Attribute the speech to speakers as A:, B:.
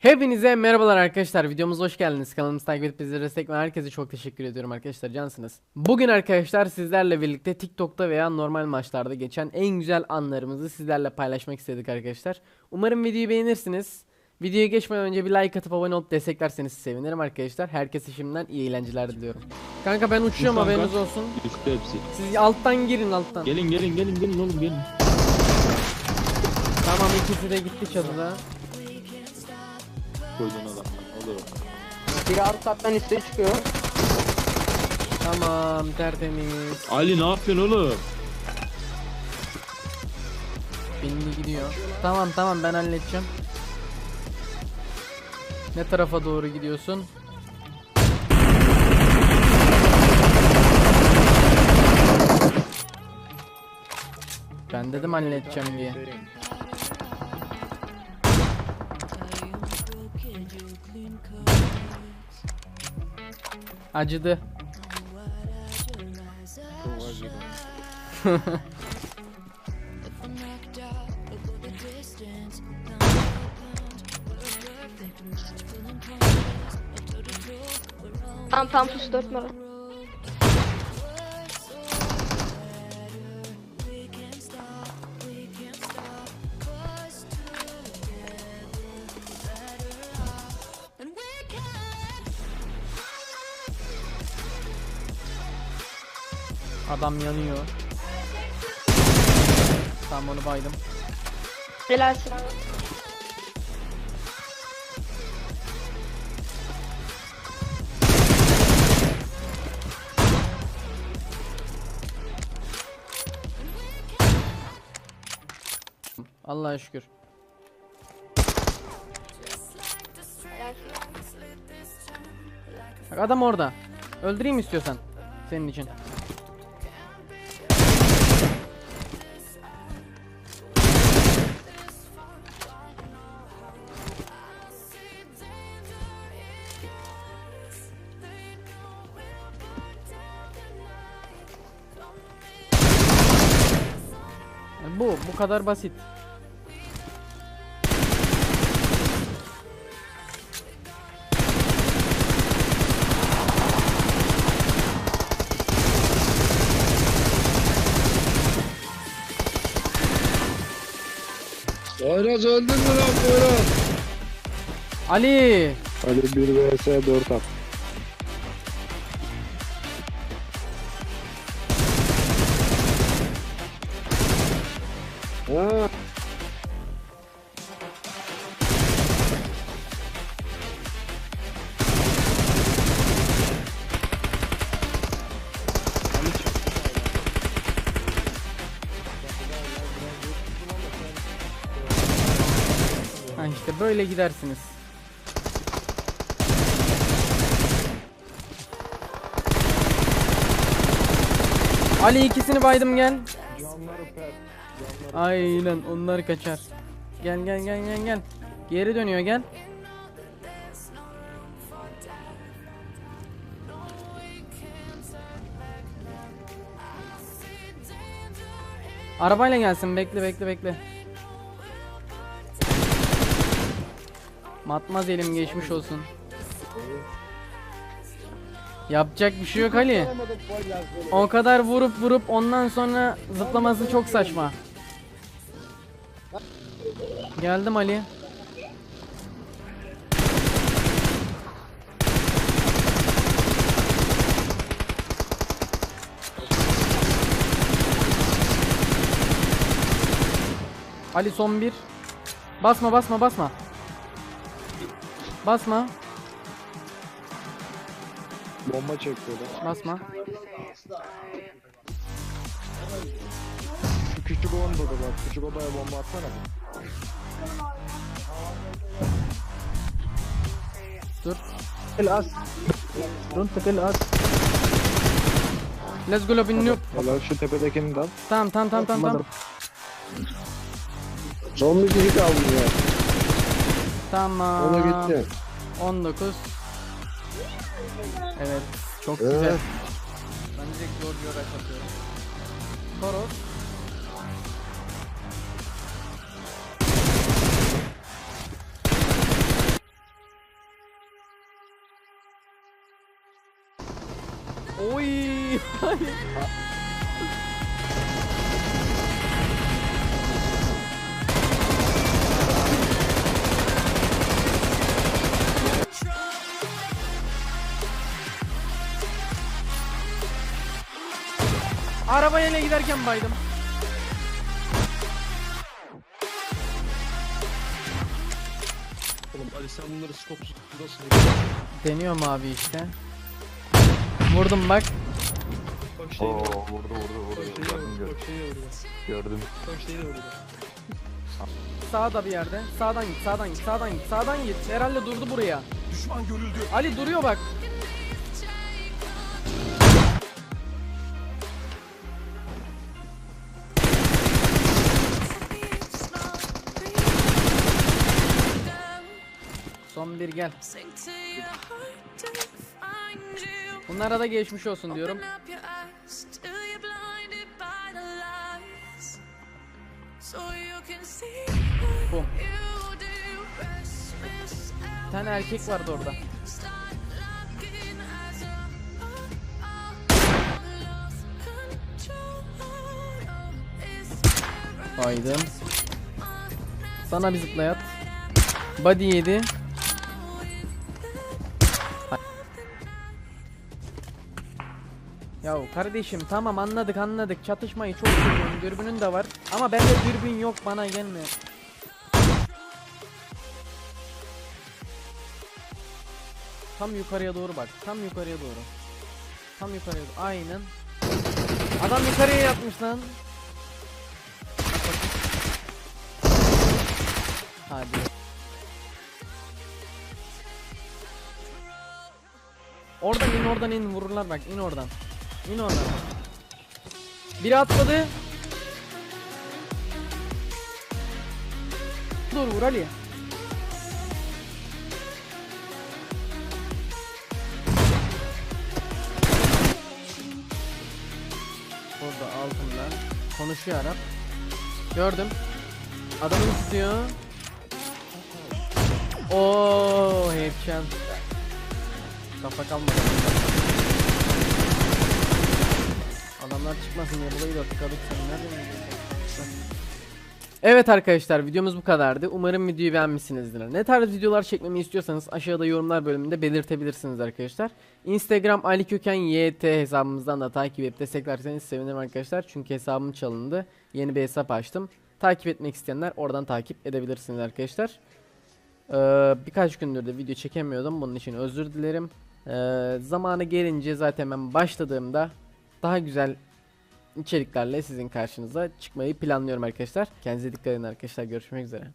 A: Hepinize merhabalar arkadaşlar. Videomuza hoş geldiniz. Kanalımızı takip edip bizi destek veren herkese çok teşekkür ediyorum arkadaşlar. Cansınız. Bugün arkadaşlar sizlerle birlikte TikTok'ta veya normal maçlarda geçen en güzel anlarımızı sizlerle paylaşmak istedik arkadaşlar. Umarım videoyu beğenirsiniz. Videoya geçmeden önce bir like atıp abone olup desteklerseniz sevinirim arkadaşlar. Herkese şimdiden iyi eğlenceler diliyorum. Kanka ben uçuyorum
B: Kanka.
A: haberiniz olsun.
B: Üstte hepsi.
A: Siz alttan girin alttan.
B: Gelin gelin gelin gelin oğlum gelin.
A: Tamam ikisi de gitti çatıda.
B: Koydun adamlar. Olur.
C: Biri alt kattan üste çıkıyor.
A: Tamam tertemiz.
B: Ali ne yapıyorsun oğlum?
A: Bindi gidiyor. Tamam tamam ben halledeceğim. Ne tarafa doğru gidiyorsun? Ben dedim halledeceğim diye. Acıdı.
D: Tam tam sus 4 numara.
A: Adam yanıyor. Tamam onu baydım.
D: Helalsin.
A: Allah'a şükür. Bak adam orada. Öldüreyim istiyorsan. Senin için. Bu, bu kadar basit.
E: Poyraz öldün mü lan Poyraz?
A: Ali!
E: Hadi 1 vs 4 at. Ha
A: işte böyle gidersiniz. Ali ikisini baydım gel. Aynen onlar kaçar. Gel gel gel gel gel. Geri dönüyor gel. Arabayla gelsin bekle bekle bekle. Matmaz elim geçmiş olsun. Yapacak bir şey yok Ali. O kadar vurup vurup ondan sonra zıplaması çok saçma. Geldim Ali. Ali son bir. Basma basma basma. Basma.
E: bomba çekiyorlar.
A: Basma.
E: Şu küçük odada bak. Küçük odaya bomba atsana.
A: Dur.
E: Gel az.
A: Don't tıkıl at. Let's go Lobin noob.
E: Valla şu tepedekini de al.
A: Tamam tamam tamam tamam. tamam.
E: Son bir kişi kaldı ya.
A: Tamam.
E: O da gitti.
A: 19. Evet. Çok
E: Evet.
A: güzel. Ben direkt zor bir olarak atıyorum. Toros. Oy. Arabaya ile giderken baydım.
B: Oğlum Ali sen bunları skopsuz nasıl
A: Deniyorum abi işte. Vurdum bak.
B: Bak şeyi
E: Oo
B: vurdu.
E: vurdu vurdu.
B: Bak şeyi
E: Gördüm
B: vurdu.
E: gördüm.
B: Bak şeyi vurdu.
E: Gördüm.
B: Bak şeyi vurdu.
A: Sağda bir yerde. Sağdan git, sağdan git, sağdan git, sağdan git. Herhalde durdu buraya. Düşman görüldü. Ali duruyor bak. Son bir gel. Bunlara da geçmiş olsun diyorum. Bum. Bir tane erkek vardı orada. Haydım. Sana bir zıplayat. Body yedi. Ya kardeşim tamam anladık anladık. Çatışmayı çok seviyorum. Dürbünün de var. Ama bende dürbün yok bana gelme Tam yukarıya doğru bak tam yukarıya doğru. Tam yukarıya doğru aynen. Adam yukarıya yatmış lan. Hadi. Oradan in oradan in vururlar bak in oradan. İn oradan. Biri atladı. Dur vur Ali. Orada altında. Konuşuyor Arap. Gördüm. Adamı tutuyor. Oo, headshot. Kafa kalmadı. Adamlar çıkmasın diye burayı da tıkadık sen nereden? Evet arkadaşlar videomuz bu kadardı. Umarım videoyu beğenmişsinizdir. Ne tarz videolar çekmemi istiyorsanız aşağıda yorumlar bölümünde belirtebilirsiniz arkadaşlar. Instagram Ali Köken YT hesabımızdan da takip edip desteklerseniz sevinirim arkadaşlar. Çünkü hesabım çalındı. Yeni bir hesap açtım. Takip etmek isteyenler oradan takip edebilirsiniz arkadaşlar. Ee, birkaç gündür de video çekemiyordum. Bunun için özür dilerim. Ee, zamanı gelince zaten ben başladığımda daha güzel içeriklerle sizin karşınıza çıkmayı planlıyorum arkadaşlar. Kendinize dikkat edin arkadaşlar. Görüşmek üzere.